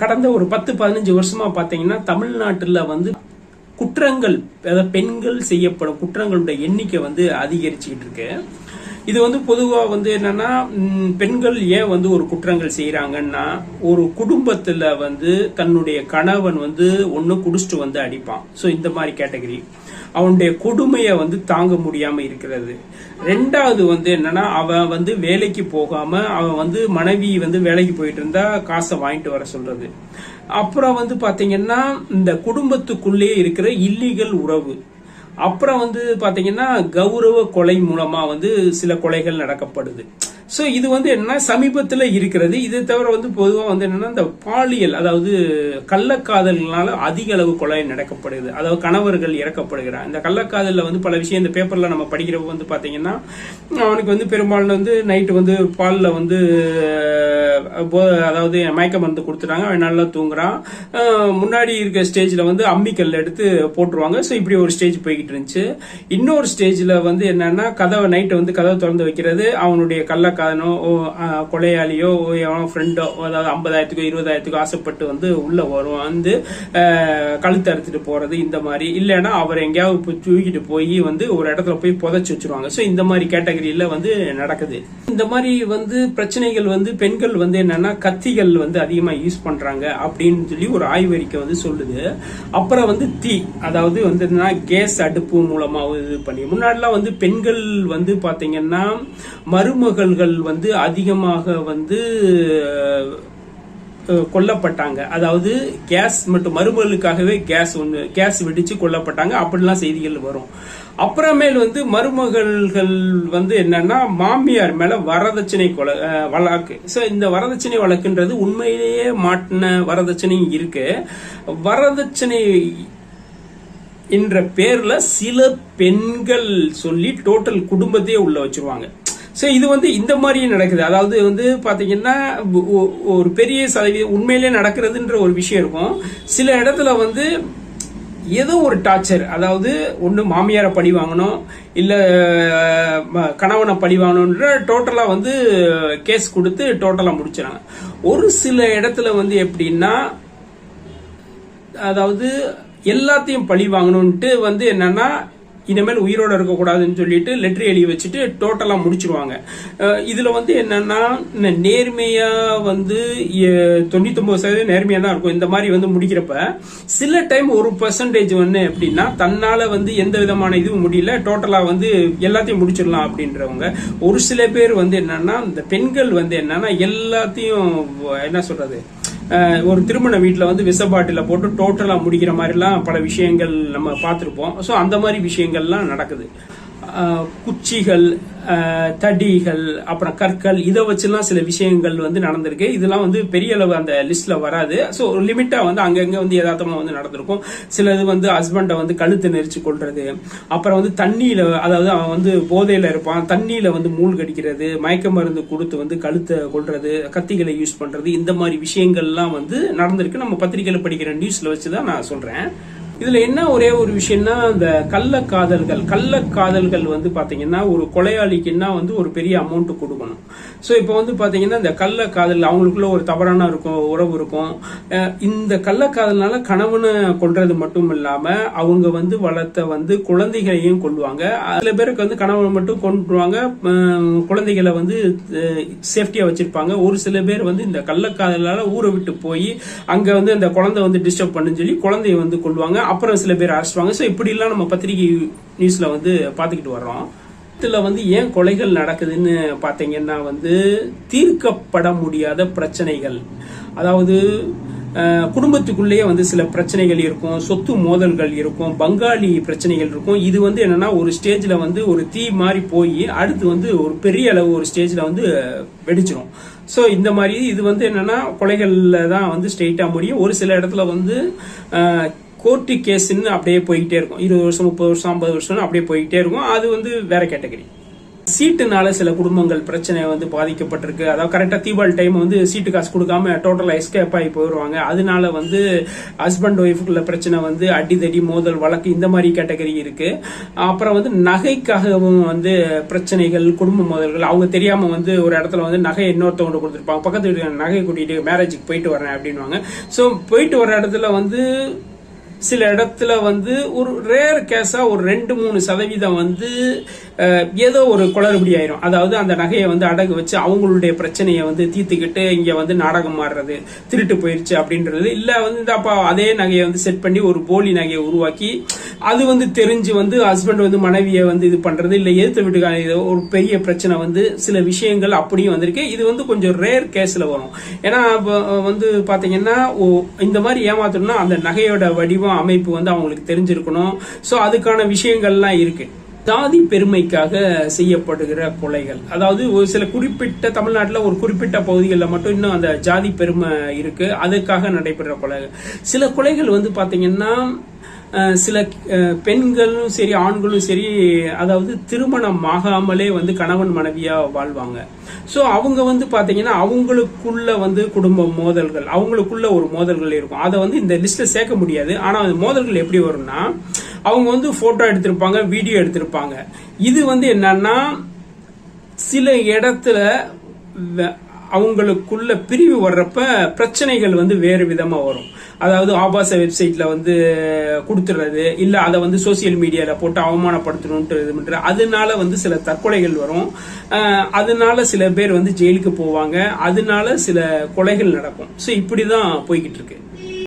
கடந்த ஒரு பத்து பதினஞ்சு வருஷமா பாத்தீங்கன்னா தமிழ்நாட்டில் வந்து குற்றங்கள் அதாவது பெண்கள் செய்யப்படும் குற்றங்களுடைய எண்ணிக்கை வந்து அதிகரிச்சுக்கிட்டு இருக்கு. இது வந்து பொதுவாக வந்து என்னன்னா பெண்கள் ஏன் வந்து ஒரு குற்றங்கள் செய்கிறாங்கன்னா ஒரு குடும்பத்தில் வந்து தன்னுடைய கணவன் வந்து ஒன்று குடிச்சிட்டு வந்து அடிப்பான். ஸோ இந்த மாதிரி கேட்டகரி. அவனுடைய கொடுமையை வந்து தாங்க முடியாம இருக்கிறது. ரெண்டாவது வந்து என்னன்னா அவன் வந்து வேலைக்கு போகாம அவன் வந்து மனைவி வந்து வேலைக்கு போயிட்டு இருந்தா காசை வாங்கிட்டு வர சொல்றது. அப்புறம் வந்து பாத்தீங்கன்னா இந்த குடும்பத்துக்குள்ளேயே இருக்கிற இல்லீகல் உறவு. அப்புறம் வந்து பாத்தீங்கன்னா கௌரவ கொலை மூலமா வந்து சில கொலைகள் நடக்கப்படுது. ஸோ இது வந்து என்னன்னா சமீபத்தில் இருக்கிறது. இது தவிர வந்து பொதுவாக வந்து என்னன்னா இந்த பாலியல் அதாவது கள்ளக்காதல்னால அதிக அளவு கொலை நடக்கப்படுது. அதாவது கணவர்கள் இறக்கப்படுகிறார். இந்த கள்ளக்காதலில் வந்து பல விஷயம் இந்த பேப்பரில் நம்ம படிக்கிறப்ப வந்து பார்த்தீங்கன்னா அவனுக்கு வந்து பெரும்பாலும் வந்து நைட்டு வந்து பாலில் வந்து அதாவது மயக்க மருந்து கொடுத்துட்டாங்க. அவன் நல்லா தூங்குறான். முன்னாடி இருக்க ஸ்டேஜில் வந்து அம்மிக்கல் எடுத்து போட்டுருவாங்க. ஸோ இப்படி ஒரு ஸ்டேஜ் போய்கிட்டு இருந்துச்சு. இன்னொரு ஸ்டேஜில் வந்து என்னன்னா கதவை நைட்டு வந்து கதவை திறந்து வைக்கிறது. அவனுடைய கள்ளக்காதனோ கொலையாளியோ ஓ, எவனோ ஃப்ரெண்டோ அதாவது ஐம்பதாயிரத்துக்கோ இருபதாயிரத்துக்கோ ஆசைப்பட்டு வந்து உள்ளே வரும். வந்து கழுத்து அறுத்துட்டு போகிறது இந்த மாதிரி. இல்லைன்னா அவர் எங்கேயாவது தூக்கிட்டு போய் வந்து ஒரு இடத்துல போய் புதைச்சி வச்சிருவாங்க. ஸோ இந்த மாதிரி கேட்டகரியில் வந்து நடக்குது. இந்த மாதிரி வந்து பிரச்சனைகள் வந்து பெண்கள் வந்து என்னன்னா கத்திகள் வந்து அதிகமாக யூஸ் பண்ணுறாங்க அப்படின்னு சொல்லி ஒரு ஆய்வறிக்கை வந்து சொல்லுது. அப்புறம் வந்து தீ அதாவது வந்து என்னன்னா கேஸ் அடுப்பு மூலமாக இது பண்ணி முன்னாடிலாம் வந்து பெண்கள் வந்து பார்த்தீங்கன்னா மருமகள்கள் வந்து அதிகமாக வந்து கொல்லப்பட்டாங்க. அதாவது கேஸ் மற்றும் மருமகளுக்காகவே கேஸ் ஒன்று கேஸ் வெடிச்சு கொல்லப்பட்டாங்க. அப்படிலாம் செய்திகள் வரும். அப்புறமேல் வந்து மருமகள்கள் வந்து என்னன்னா மாமியார் மேல வரதட்சணை கொலை வழக்கு. ஸோ இந்த வரதட்சணை வழக்குன்றது உண்மையிலேயே மாட்டின வரதட்சணையும் இருக்கு. வரதட்சணை என்ற பேர்ல சில பெண்கள் சொல்லி டோட்டல் குடும்பத்தையே உள்ள வச்சிருவாங்க. ஸோ இது வந்து இந்த மாதிரியும் நடக்குது. அதாவது வந்து பார்த்தீங்கன்னா ஒரு பெரிய சதவீதம் உண்மையிலே நடக்கிறதுன்ற ஒரு விஷயம் இருக்கும். சில இடத்துல வந்து ஏதோ ஒரு டார்ச்சர் அதாவது ஒன்று மாமியாரை பழி வாங்கணும் இல்லை கணவனை பழி வாங்கணுன்ற டோட்டலாக வந்து கேஸ் கொடுத்து டோட்டலாக முடிச்சிடாங்க ஒரு சில இடத்துல வந்து எப்படின்னா அதாவது எல்லாத்தையும் பழி வாங்கணுன்ட்டு வந்து என்னன்னா இனிமேல் உயிரோடு இருக்கக்கூடாதுன்னு சொல்லிட்டு லெட்டர் எழுதி வச்சுட்டு டோட்டலாக முடிச்சிருவாங்க. இதில் வந்து என்னன்னா இந்த நேர்மையாக வந்து தொண்ணூத்தொம்பது சதவீதம் நேர்மையாக தான் இருக்கும். இந்த மாதிரி வந்து முடிக்கிறப்ப சில டைம் ஒரு பர்சன்டேஜ் வந்து எப்படின்னா தன்னால் வந்து எந்த விதமான இதுவும் முடியல டோட்டலாக வந்து எல்லாத்தையும் முடிச்சிடலாம் அப்படின்றவங்க. ஒரு சில பேர் வந்து என்னன்னா இந்த பெண்கள் வந்து என்னன்னா எல்லாத்தையும் என்ன சொல்றது ஒரு திருமண வீட்டில் வந்து விஷ பாட்டில போட்டு டோட்டலாக முடிக்கிற மாதிரிலாம் பல விஷயங்கள் நம்ம பார்த்துருப்போம். ஸோ அந்த மாதிரி விஷயங்கள்லாம் நடக்குது. குச்சிகள் தடிகள் அப்புறம் கற்கள் இதை வச்சுலாம் சில விஷயங்கள் வந்து நடந்திருக்கு. இதெல்லாம் வந்து பெரிய அளவு அந்த லிஸ்ட்ல வராது. ஸோ ஒரு லிமிட்டா வந்து அங்கங்கே வந்து யதார்த்தமாக வந்து நடந்திருக்கும். சிலது வந்து ஹஸ்பண்டை வந்து கழுத்து நெரிச்சு கொள்றது அப்புறம் வந்து தண்ணியில அதாவது அவன் வந்து போதையில இருப்பான். தண்ணியில வந்து மூழ்கடிக்கிறது மயக்க மருந்து கொடுத்து வந்து கழுத்தை கொள்றது கத்திகளை யூஸ் பண்றது இந்த மாதிரி விஷயங்கள்லாம் வந்து நடந்திருக்கு. நம்ம பத்திரிகையில படிக்கிற நியூஸ்ல வச்சுதான் நான் சொல்றேன். இதுல என்ன ஒரே ஒரு விஷயம்னா அந்த கள்ளக்காதல்கள் கள்ளக்காதல்கள் வந்து பாத்தீங்கன்னா ஒரு கொலையாளிக்குன்னா வந்து ஒரு பெரிய அமௌண்ட் கொடுக்கணும். ஸோ இப்போ வந்து பாத்தீங்கன்னா இந்த கள்ளக்காதல் அவங்களுக்குள்ள ஒரு தவறான இருக்கும் உறவு இருக்கும். இந்த கள்ளக்காதல்னால கணவனை கொள்றது மட்டும் இல்லாம அவங்க வந்து வளர்த்த வந்து குழந்தைகளையும் கொள்வாங்க சில பேருக்கு வந்து கணவனை மட்டும் கொண்டுருவாங்க குழந்தைகளை வந்து சேஃப்டியா வச்சிருப்பாங்க. ஒரு சில பேர் வந்து இந்த கள்ளக்காதலால ஊரை விட்டு போய் அங்க வந்து அந்த குழந்தை வந்து டிஸ்டர்ப் பண்ணுன்னு சொல்லி குழந்தைய வந்து கொள்வாங்க அப்புறம் சில பேர் அரெஸ்டுவாங்க ஸோ இப்படிலாம் நம்ம பத்திரிகை நியூஸில் வந்து பார்த்துக்கிட்டு வர்றோம். இதில் வந்து ஏன் கொலைகள் நடக்குதுன்னு பார்த்தீங்கன்னா வந்து தீர்க்கப்பட முடியாத பிரச்சனைகள். அதாவது குடும்பத்துக்குள்ளேயே வந்து சில பிரச்சனைகள் இருக்கும் சொத்து மோதல்கள் இருக்கும் பங்காளி பிரச்சனைகள் இருக்கும். இது வந்து என்னன்னா ஒரு ஸ்டேஜில் வந்து ஒரு தீ மாதிரி போய் அடுத்து வந்து ஒரு பெரிய அளவு ஒரு ஸ்டேஜில் வந்து வெடிச்சிடும் ஸோ இந்த மாதிரி இது வந்து என்னன்னா கொலைகளில் தான் வந்து ஸ்ட்ரெயிட்டாக முடியும். ஒரு சில இடத்துல வந்து கோர்ட்டு கேஸுன்னு அப்படியே போய்கிட்டே இருக்கும். இருபது வருஷம் முப்பது வருஷம் ஐம்பது வருஷம் அப்படியே போய்கிட்டே இருக்கும். அது வந்து வேற கேட்டகரி சீட்டுனால சில குடும்பங்கள் பிரச்சனை வந்து பாதிக்கப்பட்டிருக்கு. அதாவது கரெக்டாக தீபாவளி டைம் வந்து சீட்டு காசு கொடுக்காம டோட்டலா எஸ்கேப் ஆகி போயிடுவாங்க அதனால வந்து ஹஸ்பண்ட் ஒய்ஃபுக்குள்ள பிரச்சனை வந்து அடிதடி மோதல் வழக்கு இந்த மாதிரி கேட்டகரி இருக்கு. அப்புறம் வந்து நகைக்காகவும் வந்து பிரச்சனைகள் குடும்ப மோதல்கள் அவங்க தெரியாம வந்து ஒரு இடத்துல வந்து நகை இன்னொருத்தவங்க கொடுத்துருப்பாங்க. பக்கத்து வீட்டு நகை கூட்டிட்டு மேரேஜுக்கு போயிட்டு வரேன் அப்படின்வாங்க ஸோ போயிட்டு வர இடத்துல வந்து சில இடத்துல வந்து ஒரு ரேர் கேஸாக ஒரு ரெண்டு மூணு சதவீதம் வந்து ஏதோ ஒரு குளறுபடி ஆயிரும். அதாவது அந்த நகையை வந்து அடகு வச்சு அவங்களுடைய பிரச்சனையை வந்து தீர்த்துக்கிட்டு இங்கே வந்து நாடகம் மாறுறது திருட்டு போயிடுச்சு அப்படின்றது. இல்லை வந்து இந்த அப்பா அதே நகையை வந்து செட் பண்ணி ஒரு போலி நகையை உருவாக்கி அது வந்து தெரிஞ்சு வந்து ஹஸ்பண்ட் வந்து மனைவியை வந்து இது பண்றது இல்லை எதிர்த்து வீட்டுக்கான இது ஒரு பெரிய பிரச்சனை வந்து சில விஷயங்கள் அப்படியும் வந்திருக்கு. இது வந்து கொஞ்சம் ரேர் கேஸ்ல வரும். ஏன்னா வந்து பாத்தீங்கன்னா ஓ- இந்த மாதிரி ஏமாத்தணும்னா அந்த நகையோட வடிவம் அமைப்பு வந்து அவங்களுக்கு தெரிஞ்சிருக்கணும். ஸோ அதுக்கான விஷயங்கள்லாம் இருக்கு. ஜாதி பெருமைக்காக செய்யப்படுகிற கொலைகள். அதாவது ஒரு சில குறிப்பிட்ட தமிழ்நாட்டில் ஒரு குறிப்பிட்ட பகுதிகளில் மட்டும் இன்னும் அந்த ஜாதி பெருமை இருக்கு. அதுக்காக நடைபெற கொலைகள். சில கொலைகள் வந்து பார்த்தீங்கன்னா சில பெண்களும் சரி ஆண்களும் சரி அதாவது திருமணம் ஆகாமலே வந்து கணவன் மனைவியா வாழ்வாங்க. ஸோ அவங்க வந்து பார்த்தீங்கன்னா அவங்களுக்குள்ள வந்து குடும்ப மோதல்கள் அவங்களுக்குள்ள ஒரு மோதல்கள் இருக்கும். அதை வந்து இந்த லிஸ்ட்டில் சேர்க்க முடியாது. ஆனால் அந்த மோதல்கள் எப்படி வரும்னா அவங்க வந்து போட்டோ எடுத்திருப்பாங்க வீடியோ எடுத்திருப்பாங்க. இது வந்து என்னன்னா சில இடத்துல அவங்களுக்குள்ள பிரிவு வர்றப்ப பிரச்சனைகள் வந்து வேறு விதமாக வரும். அதாவது ஆபாச வெப்சைட்ல வந்து கொடுத்துறது இல்லை அதை வந்து சோசியல் மீடியாவில் போட்டு அவமானப்படுத்தணுன்ட்டு இது பண்ணுறது அதனால வந்து சில தற்கொலைகள் வரும். அதனால சில பேர் வந்து ஜெயிலுக்கு போவாங்க. அதனால சில கொலைகள் நடக்கும். ஸோ இப்படிதான் போய்கிட்டு இருக்கு.